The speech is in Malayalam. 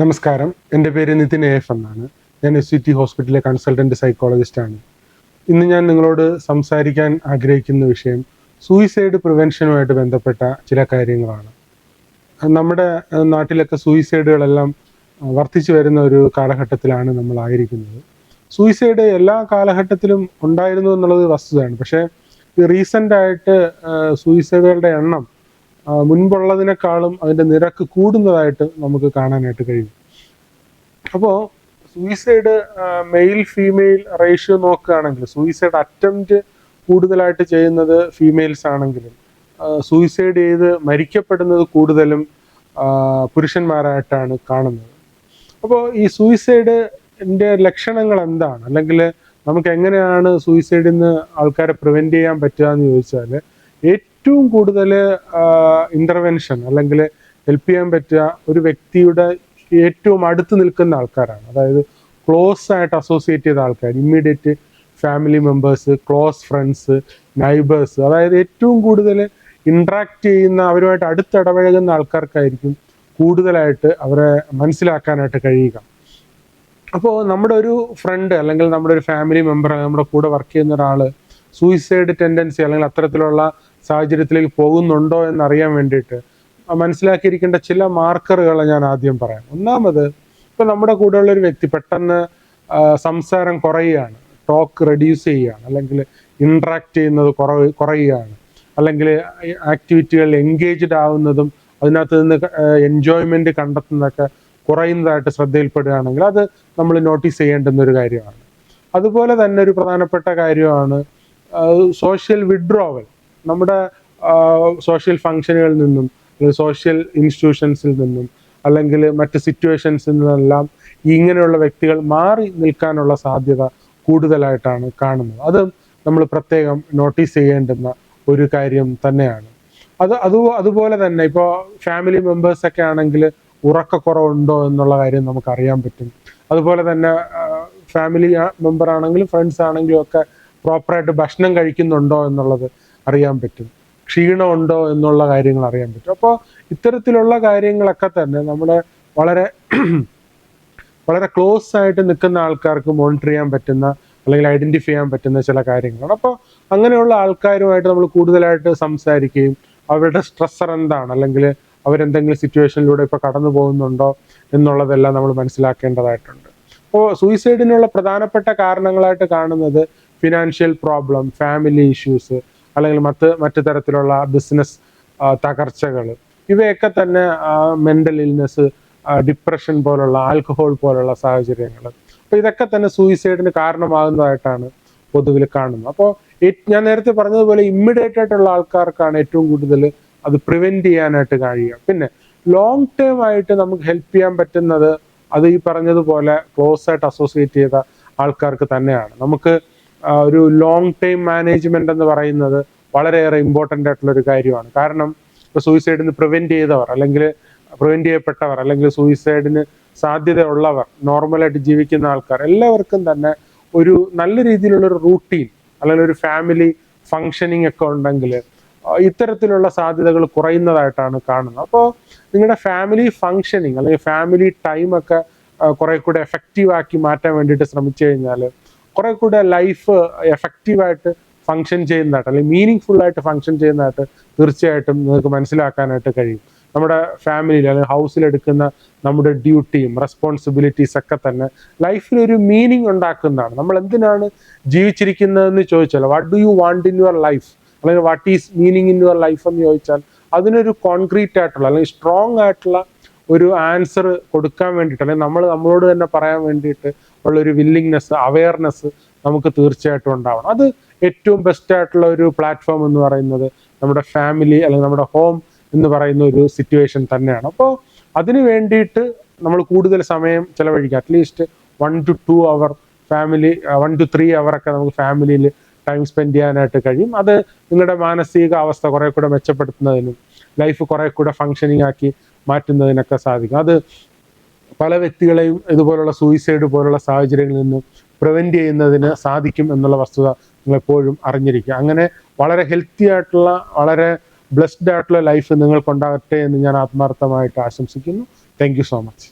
നമസ്കാരം. എന്റെ പേര് നിതിൻ എഫ് എന്നാണ്. ഞാൻ എസ് സി ടി ഹോസ്പിറ്റലിലെ കൺസൾട്ടന്റ് സൈക്കോളജിസ്റ്റാണ്. ഇന്ന് ഞാൻ നിങ്ങളോട് സംസാരിക്കാൻ ആഗ്രഹിക്കുന്ന വിഷയം സൂയിസൈഡ് പ്രിവെൻഷനുമായിട്ട് ബന്ധപ്പെട്ട ചില കാര്യങ്ങളാണ്. നമ്മുടെ നാട്ടിലൊക്കെ സൂയിസൈഡുകളെല്ലാം വർദ്ധിച്ചു വരുന്ന ഒരു കാലഘട്ടത്തിലാണ് നമ്മൾ ആയിരിക്കുന്നത്. സൂയിസൈഡ് എല്ലാ കാലഘട്ടത്തിലും ഉണ്ടായിരുന്നു എന്നുള്ളത് വസ്തുതയാണ്. പക്ഷേ റീസെന്റായിട്ട് സൂയിസൈഡുകളുടെ എണ്ണം മുൻപുള്ളതിനേക്കാളും അതിന്റെ നിരക്ക് കൂടുന്നതായിട്ട് നമുക്ക് കാണാനായിട്ട് കഴിയും. അപ്പോൾ സൂയിസൈഡ് മെയിൽ ഫീമെയിൽ റേഷ്യോ നോക്കുകയാണെങ്കിൽ സൂയിസൈഡ് അറ്റംപ്റ്റ് കൂടുതലായിട്ട് ചെയ്യുന്നത് ഫീമെയിൽസ് ആണെങ്കിലും സൂയിസൈഡ് ചെയ്ത് മരിക്കപ്പെടുന്നത് കൂടുതലും പുരുഷന്മാരായിട്ടാണ് കാണുന്നത്. അപ്പോൾ ഈ സൂയിസൈഡിന്റെ ലക്ഷണങ്ങൾ എന്താണ്? അല്ലെങ്കിൽ നമുക്ക് എങ്ങനെയാണ് സൂയിസൈഡിൽ നിന്ന് ആൾക്കാരെ പ്രിവെന്റ് ചെയ്യാൻ പറ്റുക എന്ന് ചോദിച്ചാൽ ഏറ്റവും കൂടുതൽ ഇന്റർവെൻഷൻ അല്ലെങ്കിൽ ഹെൽപ്പ് ചെയ്യാൻ പറ്റുക ഒരു വ്യക്തിയുടെ ഏറ്റവും അടുത്ത് നിൽക്കുന്ന ആൾക്കാരാണ്. അതായത് ക്ലോസ് ആയിട്ട് അസോസിയേറ്റ് ചെയ്ത ആൾക്കാർ immediate family members close friends neighbours അതായത് ഏറ്റവും കൂടുതൽ ഇൻട്രാക്ട് ചെയ്യുന്ന അവരുമായിട്ട് അടുത്തിടപഴകുന്ന ആൾക്കാർക്കായിരിക്കും കൂടുതലായിട്ട് അവരെ മനസ്സിലാക്കാനായിട്ട് കഴിയുക. അപ്പോൾ നമ്മുടെ ഒരു ഫ്രണ്ട് അല്ലെങ്കിൽ നമ്മുടെ ഒരു ഫാമിലി മെമ്പർ നമ്മുടെ കൂടെ വർക്ക് ചെയ്യുന്ന ഒരാൾ സൂയിസൈഡ് ടെൻഡൻസി അല്ലെങ്കിൽ അത്തരത്തിലുള്ള സാഹചര്യത്തിലേക്ക് പോകുന്നുണ്ടോ എന്നറിയാൻ വേണ്ടിയിട്ട്. മനസ്സിലാക്കിയിരിക്കേണ്ട ചില മാർക്കറുകൾ ഞാൻ ആദ്യം പറയാം. ഒന്നാമത് ഇപ്പൊ നമ്മുടെ കൂടെയുള്ള ഒരു വ്യക്തി പെട്ടെന്ന് സംസാരം കുറയുകയാണ്. ടോക്ക് റെഡ്യൂസ് ചെയ്യുകയാണ്. അല്ലെങ്കിൽ ഇൻട്രാക്ട് ചെയ്യുന്നത് കുറ കുറയുകയാണ്. അല്ലെങ്കിൽ ആക്ടിവിറ്റികളിൽ എൻഗേജ്ഡ് ആവുന്നതും അതിനകത്ത് നിന്ന് എൻജോയ്മെന്റ് കണ്ടെത്തുന്നതൊക്കെ കുറയുന്നതായിട്ട് ശ്രദ്ധയിൽപ്പെടുകയാണെങ്കിൽ അത് നമ്മൾ നോട്ടീസ് ചെയ്യേണ്ടുന്ന ഒരു കാര്യമാണ്. അതുപോലെ തന്നെ ഒരു പ്രധാനപ്പെട്ട കാര്യമാണ് സോഷ്യൽ വിഡ്രോവൽ നമ്മുടെ സോഷ്യൽ ഫങ്ഷനുകളിൽ നിന്നും സോഷ്യൽ ഇൻസ്റ്റിറ്റ്യൂഷൻസിൽ നിന്നും അല്ലെങ്കിൽ മറ്റ് സിറ്റുവേഷൻസിൽ നിന്നെല്ലാം ഇങ്ങനെയുള്ള വ്യക്തികൾ മാറി നിൽക്കാനുള്ള സാധ്യത കൂടുതലായിട്ടാണ് കാണുന്നത്. അത് നമ്മൾ പ്രത്യേകം നോട്ടീസ് ചെയ്യേണ്ടുന്ന ഒരു കാര്യം തന്നെയാണ്. അത് അത് അതുപോലെ തന്നെ ഇപ്പോൾ ഫാമിലി മെമ്പേഴ്സൊക്കെ ആണെങ്കിൽ ഉറക്കക്കുറവുണ്ടോ എന്നുള്ള കാര്യം നമുക്ക് അറിയാൻ പറ്റും. അതുപോലെ തന്നെ ഫാമിലി മെമ്പർ ആണെങ്കിലും ഫ്രണ്ട്സ് ആണെങ്കിലും ഒക്കെ പ്രോപ്പറായിട്ട് ഭക്ഷണം കഴിക്കുന്നുണ്ടോ എന്നുള്ളത് അറിയാൻ പറ്റും. ക്ഷീണമുണ്ടോ എന്നുള്ള കാര്യങ്ങൾ അറിയാൻ പറ്റും. അപ്പോൾ ഇത്തരത്തിലുള്ള കാര്യങ്ങളൊക്കെ തന്നെ നമ്മുടെ വളരെ വളരെ ക്ലോസ് ആയിട്ട് നിൽക്കുന്ന ആൾക്കാർക്ക് മോണിറ്റർ ചെയ്യാൻ പറ്റുന്ന അല്ലെങ്കിൽ ഐഡന്റിഫൈ ചെയ്യാൻ പറ്റുന്ന ചില കാര്യങ്ങളാണ്. അപ്പോൾ അങ്ങനെയുള്ള ആൾക്കാരുമായിട്ട് നമ്മൾ കൂടുതലായിട്ട് സംസാരിക്കുകയും അവരുടെ സ്ട്രെസ്സർ എന്താണ്? അല്ലെങ്കിൽ അവരെന്തെങ്കിലും സിറ്റുവേഷനിലൂടെ ഇപ്പോൾ കടന്നു പോകുന്നുണ്ടോ എന്നുള്ളതെല്ലാം നമ്മൾ മനസ്സിലാക്കേണ്ടതായിട്ടുണ്ട്. അപ്പോൾ സൂയിസൈഡിനുള്ള പ്രധാനപ്പെട്ട കാരണങ്ങളായിട്ട് കാണുന്നത് ഫിനാൻഷ്യൽ പ്രോബ്ലം ഫാമിലി ഇഷ്യൂസ് അല്ലെങ്കിൽ മറ്റ് മറ്റു തരത്തിലുള്ള ബിസിനസ് തകർച്ചകൾ ഇവയൊക്കെ തന്നെ മെന്റൽ ഇൽനെസ് ഡിപ്രഷൻ പോലുള്ള ആൽക്കഹോൾ പോലുള്ള സാഹചര്യങ്ങൾ അപ്പോൾ ഇതൊക്കെ തന്നെ സൂയിസൈഡിന് കാരണമാകുന്നതായിട്ടാണ് പൊതുവിൽ കാണുന്നത്. അപ്പോൾ ഞാൻ നേരത്തെ പറഞ്ഞതുപോലെ ഇമ്മീഡിയറ്റ് ആയിട്ടുള്ള ആൾക്കാർക്കാണ് ഏറ്റവും കൂടുതൽ അത് പ്രിവെന്റ് ചെയ്യാനായിട്ട് കഴിയുക. പിന്നെ ലോങ് ടേം ആയിട്ട് നമുക്ക് ഹെൽപ്പ് ചെയ്യാൻ പറ്റുന്നത് അത് ഈ പറഞ്ഞതുപോലെ ക്ലോസ് ആയിട്ട് അസോസിയേറ്റ് ചെയ്ത ആൾക്കാർക്ക് തന്നെയാണ്. നമുക്ക് ഒരു ലോങ് ടൈം മാനേജ്മെന്റ് എന്ന് പറയുന്നത് വളരെയേറെ ഇമ്പോർട്ടന്റ് ആയിട്ടുള്ള ഒരു കാര്യമാണ്. കാരണം ഇപ്പോൾ സൂയിസൈഡിന് പ്രിവെന്റ് ചെയ്തവർ അല്ലെങ്കിൽ പ്രിവെന്റ് ചെയ്യപ്പെട്ടവർ അല്ലെങ്കിൽ സൂയിസൈഡിന് സാധ്യതയുള്ളവർ നോർമലായിട്ട് ജീവിക്കുന്ന ആൾക്കാർ എല്ലാവർക്കും തന്നെ ഒരു നല്ല രീതിയിലുള്ള ഒരു റൂട്ടീൻ അല്ലെങ്കിൽ ഒരു ഫാമിലി ഫങ്ഷനിങ് ഒക്കെ ഉണ്ടെങ്കിൽ ഇത്തരത്തിലുള്ള സാധ്യതകൾ കുറയുന്നതായിട്ടാണ് കാണുന്നത്. അപ്പോൾ നിങ്ങളുടെ ഫാമിലി ഫങ്ഷനിങ് അല്ലെങ്കിൽ ഫാമിലി ടൈം ഒക്കെ ആ, കുറെ കൂടെ എഫക്റ്റീവ് ആക്കി മാറ്റാൻ വേണ്ടിയിട്ട് ശ്രമിച്ചു കഴിഞ്ഞാൽ കുറെ കൂടെ ലൈഫ് എഫക്റ്റീവായിട്ട് ഫങ്ഷൻ ചെയ്യുന്നതായിട്ട് അല്ലെങ്കിൽ മീനിങ് ഫുൾ ആയിട്ട് ഫങ്ഷൻ ചെയ്യുന്നതായിട്ട് തീർച്ചയായിട്ടും നിങ്ങൾക്ക് മനസ്സിലാക്കാനായിട്ട് കഴിയും. നമ്മുടെ ഫാമിലിയിൽ അല്ലെങ്കിൽ ഹൗസിൽ എടുക്കുന്ന നമ്മുടെ ഡ്യൂട്ടിയും റെസ്പോൺസിബിലിറ്റീസ് ഒക്കെ തന്നെ ലൈഫിൽ ഒരു മീനിങ് ഉണ്ടാക്കുന്നതാണ്. നമ്മൾ എന്തിനാണ് ജീവിച്ചിരിക്കുന്നതെന്ന് ചോദിച്ചാൽ what do you want in your life അല്ലെങ്കിൽ what is meaning in your life എന്ന് ചോദിച്ചാൽ അതിനൊരു കോൺക്രീറ്റ് ആയിട്ടുള്ള അല്ലെങ്കിൽ സ്ട്രോങ് ആയിട്ടുള്ള ഒരു ആൻസർ കൊടുക്കാൻ വേണ്ടിയിട്ട് അല്ലെങ്കിൽ നമ്മൾ നമ്മളോട് തന്നെ പറയാൻ വേണ്ടിയിട്ട് ഉള്ള ഒരു വില്ലിങ്നെസ് അവയർനെസ് നമുക്ക് തീർച്ചയായിട്ടും ഉണ്ടാവണം. അത് ഏറ്റവും ബെസ്റ്റ് ആയിട്ടുള്ള ഒരു പ്ലാറ്റ്ഫോം എന്ന് പറയുന്നത് നമ്മുടെ ഫാമിലി അല്ലെങ്കിൽ നമ്മുടെ ഹോം എന്ന് പറയുന്ന ഒരു സിറ്റുവേഷൻ തന്നെയാണ്. അപ്പോൾ അതിന് വേണ്ടിയിട്ട് നമ്മൾ കൂടുതൽ സമയം ചിലവഴിക്കുക. At least one to two hour family one two three ഒക്കെ നമുക്ക് ഫാമിലിയിൽ ടൈം സ്പെൻഡ് ചെയ്യാനായിട്ട് കഴിയും. അത് നിങ്ങളുടെ മാനസിക അവസ്ഥ കുറെ കൂടെ മെച്ചപ്പെടുത്തുന്നതിനും ലൈഫ് കുറെ കൂടെ ഫങ്ഷനിങ് ആക്കി മാറ്റുന്നതിനൊക്കെ സാധിക്കും. അത് പല വ്യക്തികളെയും ഇതുപോലുള്ള സൂയിസൈഡ് പോലുള്ള സാഹചര്യങ്ങളിൽ നിന്ന് പ്രിവെന്റ് ചെയ്യുന്നതിന് സാധിക്കും എന്നുള്ള വസ്തുത നിങ്ങൾ എപ്പോഴും അറിഞ്ഞിരിക്കുക. അങ്ങനെ വളരെ ഹെൽത്തി ആയിട്ടുള്ള വളരെ ബ്ലെസ്ഡ് ആയിട്ടുള്ള ലൈഫ് നിങ്ങൾക്കുണ്ടാകട്ടെ എന്ന് ഞാൻ ആത്മാർത്ഥമായിട്ട് ആശംസിക്കുന്നു. Thank so much